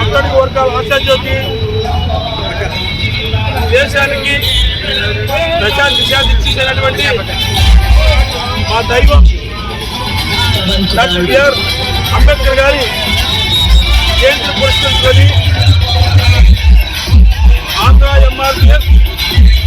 అక్కడికి వర్గాల ఆశాజ్యోతి దేశానికి ప్రశాంతి శాంతి ఇచ్చేసినటువంటి మా దైవం డాక్టర్ బిఆర్ అంబేద్కర్ గారి జయంతిని పురస్కరించుకొని ఆంధ్ర ఎంఆర్పిఎస్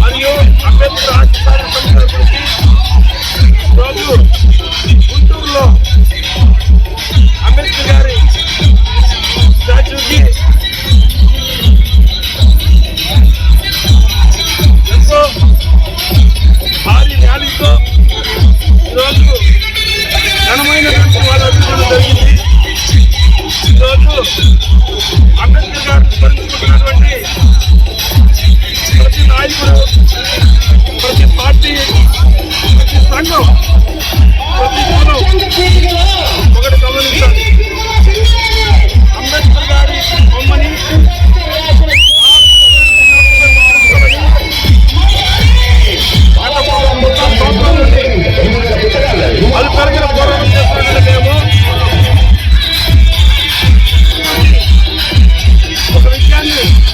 మరియు అంబేద్కర్ ఎంతో భారీ ర్యాలీతో ఈరోజు ఘనమైనటువంటి వాళ్ళ అభివృద్ధి జరిగింది ఈరోజు అంబేద్కర్ గారు స్మరించుకుంటున్నటువంటి ప్రతి నాయకుడు ప్రతి పార్టీ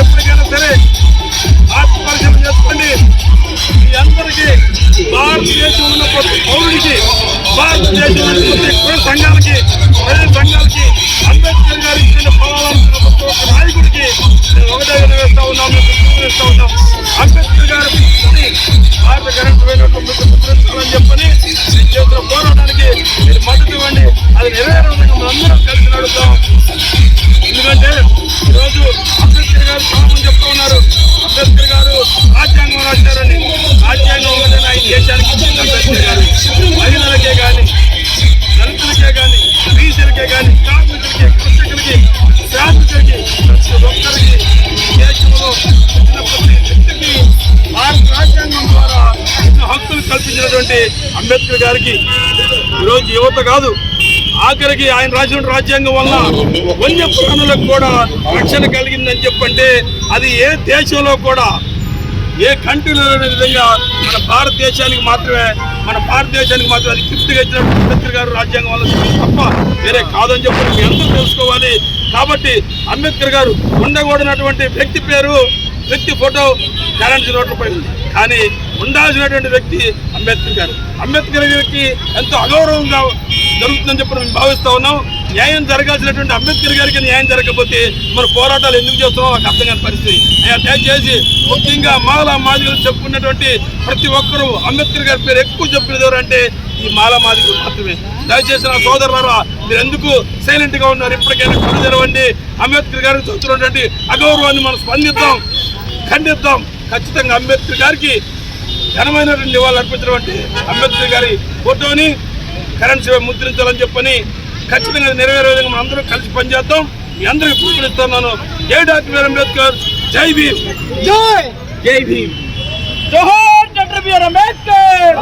ఎప్పటికైనా సరే ఆత్మపరిచయం చేసుకోండి మీ అందరికీ భారతదేశం ప్రతి పౌరుడికి భారతదేశంలోని ప్రతి కుల సంఘాలకి ప్రజల సంఘాలకి అంబేద్కర్ గారు ఇచ్చిన పదాలను ప్రతి ఒక్క నాయకుడికి నేను ఒకటే వినవేస్తా మనందరం కలిసి నడుద్దాం ఎందుకంటే ఈరోజు అంబేద్కర్ గారు చాలా మంది చెప్తా ఉన్నారు అంబేద్కర్ గారు రాజ్యాంగం రాశారని రాజ్యాంగం ఒకటే ఆయన దేశానికి ఇచ్చింది అంబేద్కర్ గారు మహిళలకే కానీ దళితులకే కానీ బీసీలకే కానీ కార్మికులకి కృషకులకి శ్రామికులకి ప్రతి ఒక్కరికి దేశంలో పుట్టిన ప్రతి వ్యక్తికి భారత రాజ్యాంగం ద్వారా హక్కులు కల్పించినటువంటి అంబేద్కర్ గారికి ఈరోజు యువత కాదు ఆఖరికి ఆయన రాసిన రాజ్యాంగం వల్ల వన్య ప్రాణులకు కూడా రక్షణ కలిగిందని చెప్పంటే అది ఏ దేశంలో కూడా ఏ కంట్రీలో విధంగా మన భారతదేశానికి మాత్రమే మన భారతదేశానికి మాత్రమే అది గిఫ్ట్గా ఇచ్చినట్టు అంబేద్కర్ గారు రాజ్యాంగం వల్ల తప్ప వేరే కాదని చెప్పి మీ అందరూ తెలుసుకోవాలి. కాబట్టి అంబేద్కర్ గారు ఉండకూడనటువంటి వ్యక్తి పేరు వ్యక్తి ఫోటో కరెన్సీ నోట్లపై ఉంది. కానీ ఉండాల్సినటువంటి వ్యక్తి అంబేద్కర్ గారు. అంబేద్కర్ గారికి ఎంతో అగౌరవంగా జరుగుతుందని చెప్పి మేము భావిస్తూ ఉన్నాం. న్యాయం జరగాల్సినటువంటి అంబేద్కర్ గారికి న్యాయం జరగకపోతే మన పోరాటాలు ఎందుకు చేస్తున్నాం నాకు అర్థం కాని పరిస్థితి. అయ్యా దయచేసి ముఖ్యంగా మాలా మాదిగలు చెప్పుకున్నటువంటి ప్రతి ఒక్కరూ అంబేద్కర్ గారి పేరు ఎక్కువ చెప్పినది ఎవరంటే ఈ మాలా మాదిగలు మాత్రమే. దయచేసి నా సోదరులారా మీరు ఎందుకు సైలెంట్గా ఉన్నారు? ఇప్పటికైనా కళ్ళు తెరవండి. అంబేద్కర్ గారికి చూస్తున్నటువంటి అగౌరవాన్ని మనం స్పందిద్దాం ఖండిద్దాం. ఖచ్చితంగా అంబేద్కర్ గారికి ఘనమైనటువంటి నివాళులు అర్పించినటువంటి అంబేద్కర్ గారి ఫోటోని కరెన్సీ ముద్రించాలని చెప్పని ఖచ్చితంగా నెరవేరే విధంగా మనం అందరం కలిసి పనిచేద్దాం. మీ అందరికీ పిలుపునిస్తున్నాను జై డాక్టర్ బీఆర్ అంబేద్కర్. జై భీమ్. జై. జై భీమ్. జోహర్ డాక్టర్ బీఆర్ అంబేద్కర్.